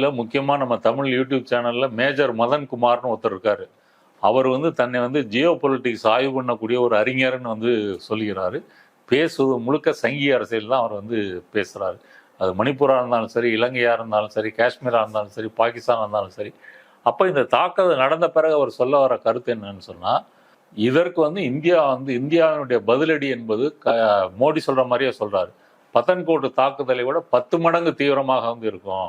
இல்ல முக்கியமாக நம்ம தமிழ் யூடியூப் சேனலில் மேஜர் மதன்குமார்னு ஒருத்தர் இருக்கார். அவர் வந்து தன்னை வந்து ஜியோ பொலிட்டிக்ஸ் ஆய்வு பண்ணக்கூடிய ஒரு அறிஞர்னு வந்து சொல்லுகிறாரு பேசுவது முழுக்க சங்கி அரசியல் தான் அவர் வந்து பேசுகிறாரு அது மணிப்பூராக இருந்தாலும் சரி இலங்கையாக இருந்தாலும் சரி காஷ்மீராக இருந்தாலும் சரி பாகிஸ்தானாக இருந்தாலும் சரி. அப்போ இந்த தாக்குதல் நடந்த பிறகு அவர் சொல்ல வர கருத்து என்னன்னு சொன்னால் இதற்கு வந்து இந்தியா வந்து இந்தியாவினுடைய பதிலடி என்பது க மோடி சொல்கிற மாதிரியே சொல்கிறாரு பத்தன்கோட்டு தாக்குதலை விட பத்து மடங்கு தீவிரமாக வந்து இருக்கும்.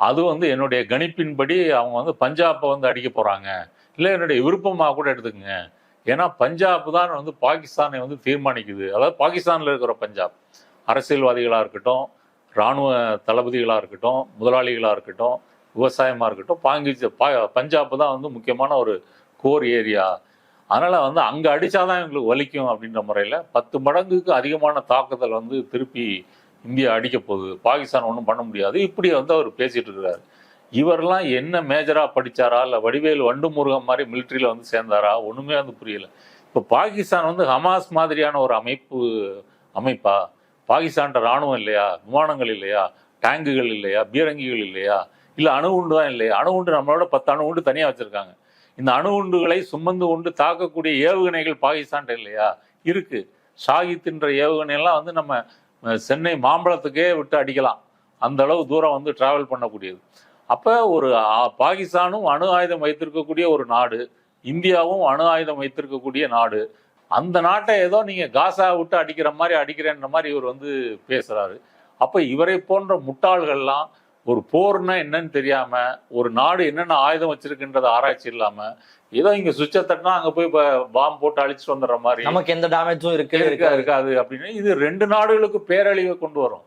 அது வந்து என்னுடைய கணிப்பின்படி அவங்க வந்து பஞ்சாப்பை வந்து அடிக்க போகிறாங்க இல்லை என்னுடைய விருப்பமாக கூட எடுத்துக்கங்க. ஏன்னா பஞ்சாப் தான் வந்து பாகிஸ்தானை வந்து தீர்மானிக்குது. அதாவது பாகிஸ்தானில் இருக்கிற பஞ்சாப். அரசியல்வாதிகளாக இருக்கட்டும் இராணுவ தளபதிகளாக இருக்கட்டும் முதலாளிகளாக இருக்கட்டும் விவசாயமாக இருக்கட்டும் பாங்கி பா- பஞ்சாப் தான் வந்து முக்கியமான ஒரு கோர் ஏரியா. அதனால் வந்து அங்கே அடித்தாதான் எங்களுக்கு வலிக்கும் அப்படின்ற முறையில் பத்து மடங்குக்கு அதிகமான தாக்குதல் வந்து திருப்பி இந்தியா அடிக்க போகுது. பாகிஸ்தான் ஒன்றும் பண்ண முடியாது. இப்படி வந்து அவர் பேசிட்டு இருக்கிறாரு. இவரெல்லாம் என்ன மேஜரா படிச்சாரா? இல்லை வடிவேல் வண்டு முருகன் மாதிரி மிலிட்ரியில் வந்து சேர்ந்தாரா? ஒண்ணுமே வந்து புரியல. இப்போ பாகிஸ்தான் வந்து ஹமாஸ் மாதிரியான ஒரு அமைப்பு அமைப்பா? பாகிஸ்தான்ட்ட ராணுவம் இல்லையா? விமானங்கள் இல்லையா? டேங்குகள் இல்லையா? பீரங்கிகள் இல்லையா? இல்ல அணுகுண்டு தான் இல்லையா? அணுகுண்டு நம்மளோட பத்து அணுகுண்டு தனியா வச்சிருக்காங்க. இந்த அணுகுண்டுகளை சுமந்து கொண்டு தாக்கக்கூடிய ஏவுகணைகள் பாகிஸ்தான்ட்ட இல்லையா? இருக்கு. ஷாகித்ன்ற ஏவுகணை எல்லாம் வந்து நம்ம சென்னை மாம்பழத்துக்கே விட்டு அடிக்கலாம். அந்த அளவு தூரம் வந்து டிராவல் பண்ணக்கூடியது. அப்போ ஒரு பாகிஸ்தானும் அணு ஆயுதம் வைத்திருக்கக்கூடிய ஒரு நாடு இந்தியாவும் அணு ஆயுதம் வைத்திருக்கக்கூடிய நாடு அந்த நாட்டை ஏதோ நீங்கள் காசா விட்டு அடிக்கிற மாதிரி அடிக்கிறேன்ற மாதிரி இவர் வந்து பேசுகிறாரு அப்போ இவரை போன்ற முட்டாள்கள்லாம் ஒரு போர்னா என்னன்னு தெரியாம ஒரு நாடு என்னென்ன ஆயுதம் வச்சிருக்குன்றத ஆராய்ச்சி இல்லாம ஏதோ இங்க சுவிட்சை தட்டினா அங்க போய் பாம்பு போட்டு அழிச்சிட்டு வந்துடுற மாதிரி நமக்கு எந்த டேமேஜும் இருக்கு இருக்கா இருக்காது அப்படின்னு இது ரெண்டு நாடுகளுக்கு பேரழிவை கொண்டு வரும்.